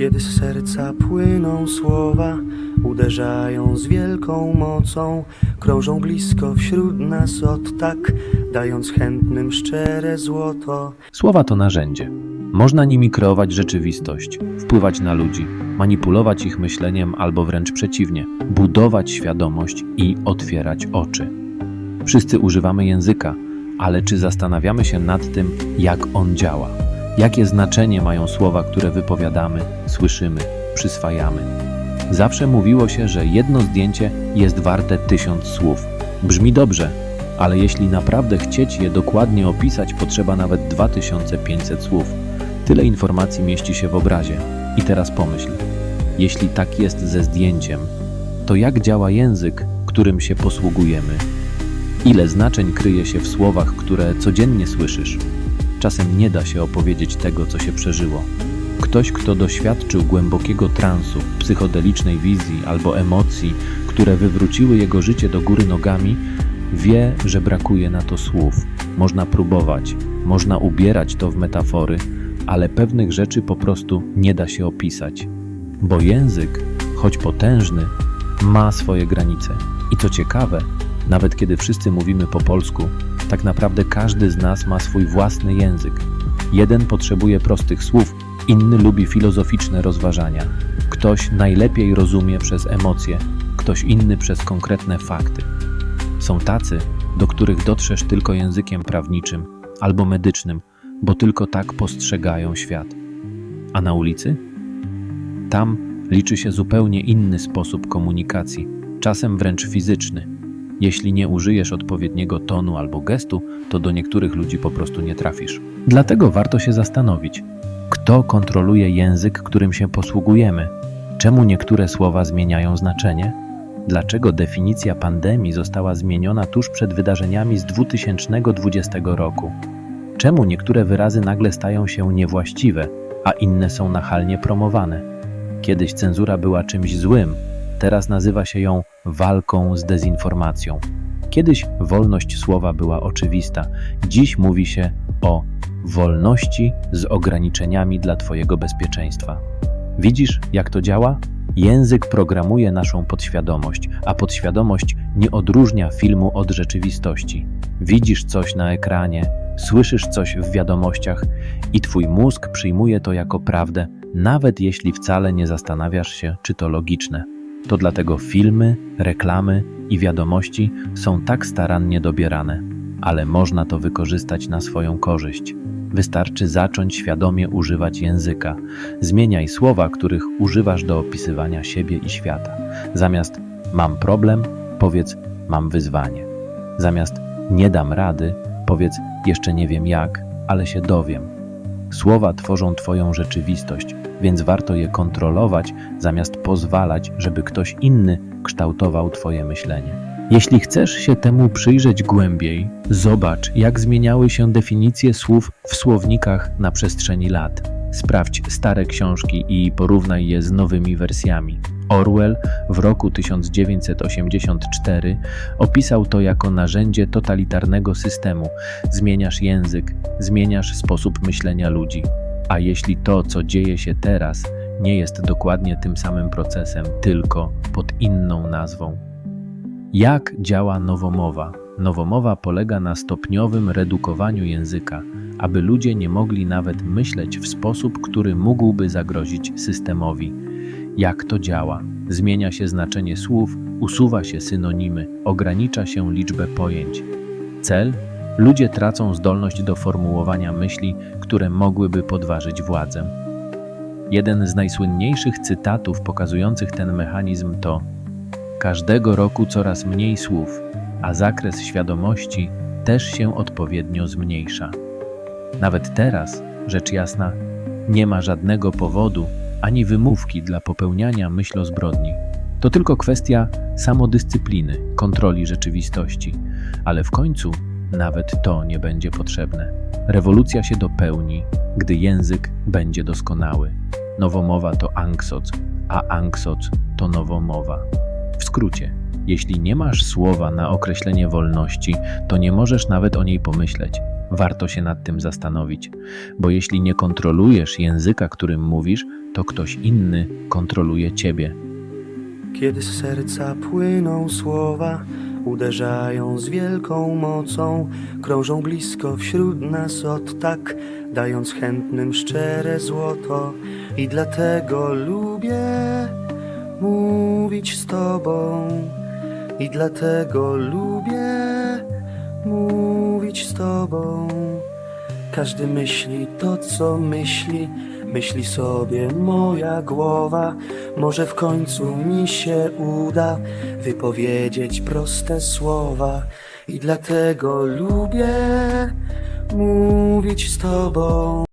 Kiedy z serca płyną słowa, uderzają z wielką mocą, krążą blisko wśród nas od tak, dając chętnym szczere złoto. Słowa to narzędzie. Można nimi kreować rzeczywistość, wpływać na ludzi, manipulować ich myśleniem albo wręcz przeciwnie, budować świadomość i otwierać oczy. Wszyscy używamy języka, ale czy zastanawiamy się nad tym, jak on działa? Jakie znaczenie mają słowa, które wypowiadamy, słyszymy, przyswajamy? Zawsze mówiło się, że jedno zdjęcie jest warte tysiąc słów. Brzmi dobrze, ale jeśli naprawdę chcieć je dokładnie opisać, potrzeba nawet 2500 słów. Tyle informacji mieści się w obrazie. I teraz pomyśl, jeśli tak jest ze zdjęciem, to jak działa język, którym się posługujemy? Ile znaczeń kryje się w słowach, które codziennie słyszysz? Czasem nie da się opowiedzieć tego, co się przeżyło. Ktoś, kto doświadczył głębokiego transu, psychodelicznej wizji albo emocji, które wywróciły jego życie do góry nogami, wie, że brakuje na to słów. Można próbować, można ubierać to w metafory, ale pewnych rzeczy po prostu nie da się opisać. Bo język, choć potężny, ma swoje granice. I co ciekawe, nawet kiedy wszyscy mówimy po polsku, tak naprawdę każdy z nas ma swój własny język. Jeden potrzebuje prostych słów, inny lubi filozoficzne rozważania. Ktoś najlepiej rozumie przez emocje, ktoś inny przez konkretne fakty. Są tacy, do których dotrzesz tylko językiem prawniczym albo medycznym, bo tylko tak postrzegają świat. A na ulicy? Tam liczy się zupełnie inny sposób komunikacji, czasem wręcz fizyczny. Jeśli nie użyjesz odpowiedniego tonu albo gestu, to do niektórych ludzi po prostu nie trafisz. Dlatego warto się zastanowić, kto kontroluje język, którym się posługujemy? Czemu niektóre słowa zmieniają znaczenie? Dlaczego definicja pandemii została zmieniona tuż przed wydarzeniami z 2020 roku? Czemu niektóre wyrazy nagle stają się niewłaściwe, a inne są nachalnie promowane? Kiedyś cenzura była czymś złym, teraz nazywa się ją walką z dezinformacją. Kiedyś wolność słowa była oczywista, dziś mówi się o wolności z ograniczeniami dla Twojego bezpieczeństwa. Widzisz, jak to działa? Język programuje naszą podświadomość, a podświadomość nie odróżnia filmu od rzeczywistości. Widzisz coś na ekranie, słyszysz coś w wiadomościach i twój mózg przyjmuje to jako prawdę, nawet jeśli wcale nie zastanawiasz się, czy to logiczne. To dlatego filmy, reklamy i wiadomości są tak starannie dobierane, ale można to wykorzystać na swoją korzyść. Wystarczy zacząć świadomie używać języka. Zmieniaj słowa, których używasz do opisywania siebie i świata. Zamiast mam problem, powiedz mam wyzwanie. Zamiast nie dam rady, powiedz jeszcze nie wiem jak, ale się dowiem. Słowa tworzą Twoją rzeczywistość, więc warto je kontrolować, zamiast pozwalać, żeby ktoś inny kształtował Twoje myślenie. Jeśli chcesz się temu przyjrzeć głębiej, zobacz, jak zmieniały się definicje słów w słownikach na przestrzeni lat. Sprawdź stare książki i porównaj je z nowymi wersjami. Orwell w roku 1984 opisał to jako narzędzie totalitarnego systemu. Zmieniasz język, zmieniasz sposób myślenia ludzi. A jeśli to, co dzieje się teraz, nie jest dokładnie tym samym procesem, tylko pod inną nazwą. Jak działa nowomowa? Nowomowa polega na stopniowym redukowaniu języka, aby ludzie nie mogli nawet myśleć w sposób, który mógłby zagrozić systemowi. Jak to działa? Zmienia się znaczenie słów, usuwa się synonimy, ogranicza się liczbę pojęć. Cel? Ludzie tracą zdolność do formułowania myśli, które mogłyby podważyć władzę. Jeden z najsłynniejszych cytatów pokazujących ten mechanizm to Każdego roku coraz mniej słów, a zakres świadomości też się odpowiednio zmniejsza. Nawet teraz, rzecz jasna, nie ma żadnego powodu ani wymówki dla popełniania myślozbrodni. To tylko kwestia samodyscypliny, kontroli rzeczywistości, ale w końcu nawet to nie będzie potrzebne. Rewolucja się dopełni, gdy język będzie doskonały. Nowomowa to anksoc, a anksoc to nowomowa. W skrócie, jeśli nie masz słowa na określenie wolności, to nie możesz nawet o niej pomyśleć. Warto się nad tym zastanowić, bo jeśli nie kontrolujesz języka, którym mówisz, to ktoś inny kontroluje ciebie. Kiedy z serca płyną słowa, uderzają z wielką mocą, krążą blisko wśród nas od tak, dając chętnym szczere złoto. I dlatego lubię mówić z Tobą, i dlatego lubię mówić z Tobą. Każdy myśli to, co myśli, myśli sobie moja głowa. Może w końcu mi się uda wypowiedzieć proste słowa. I dlatego lubię mówić z Tobą.